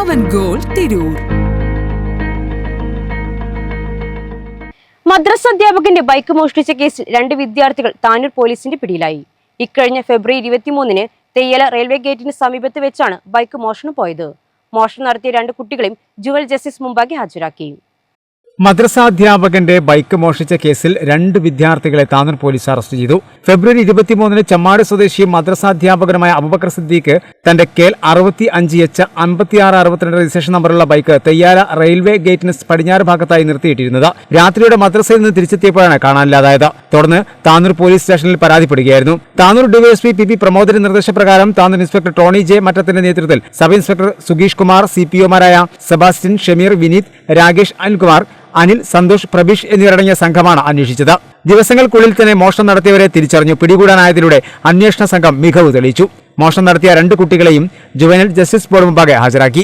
പവൻ goal Tirur. മദ്രസ അധ്യാപകന്റെ bike മോഷ്ടിച്ച കേസിൽ രണ്ട് വിദ്യാർത്ഥികൾ താനൂർ പോലീസിന്റെ പിടിയിലായി. ഇക്കഴിഞ്ഞ ഫെബ്രുവരി ഇരുപത്തിമൂന്നിന് തെയ്യല റെയിൽവേ ഗേറ്റിന് സമീപത്ത് വെച്ചാണ് ബൈക്ക് മോഷണം പോയത്. മോഷണം നടത്തിയ രണ്ട് കുട്ടികളെയും ജുവൽ ജസ്റ്റിസ് മുമ്പാകെ ഹാജരാക്കി. മദ്രസാധ്യാപകന്റെ ബൈക്ക് മോഷിച്ച കേസിൽ രണ്ട് വിദ്യാർത്ഥികളെ താനൂർ പോലീസ് അറസ്റ്റ് ചെയ്തു. ഫെബ്രുവരി ഇരുപത്തിമൂന്നിന് ചമ്മാട് സ്വദേശിയും മദ്രസാധ്യാപകനുമായ അബുബക്കർ സിദ്ദീഖ് തന്റെ കേൽ അറുപത്തി അഞ്ച് എച്ച് അമ്പത്തിയാറ് അറുപത്തിരണ്ട് രജിസ്ട്രേഷൻ നമ്പറുള്ള ബൈക്ക് തെയ്യാല റെയിൽവേ ഗേറ്റിന് പടിഞ്ഞാറ് ഭാഗത്തായി നിർത്തിയിട്ടിരുന്നത്. രാത്രിയുടെ മദ്രസയിൽ നിന്ന് തിരിച്ചെത്തിയപ്പോഴാണ് കാണാനില്ലാതായത്. തുടർന്ന് താനൂർ പോലീസ് സ്റ്റേഷനിൽ പരാതിപ്പെടുകയായിരുന്നു. താനൂർ ഡിവൈഎസ്പി പി പി പ്രമോദന്റെ നിർദ്ദേശപ്രകാരം താനൂർ ഇൻസ്പെക്ടർ ടോണി ജെ മറ്റത്തിന്റെ നേതൃത്വത്തിൽ സബ് ഇൻസ്പെക്ടർ സുഗീഷ് കുമാർ സി പി ഒമാരായ സെബാസ്റ്റ്യൻ ഷമീർ വിനീത് രാകേഷ് അനിൽകുമാർ അനിൽ സന്തോഷ് പ്രബീഷ് എന്നിവരടങ്ങിയ സംഘമാണ് അന്വേഷിച്ചത്. ദിവസങ്ങൾക്കുള്ളിൽ തന്നെ മോഷണം നടത്തിയവരെ തിരിച്ചറിഞ്ഞു പിടികൂടാനായതിലൂടെ അന്വേഷണ സംഘം മികവ് തെളിയിച്ചു. മോഷണം നടത്തിയ രണ്ട് കുട്ടികളെയും ജുവനൽ ജസ്റ്റിസ് ബോർഡ് മുമ്പാകെ ഹാജരാക്കി.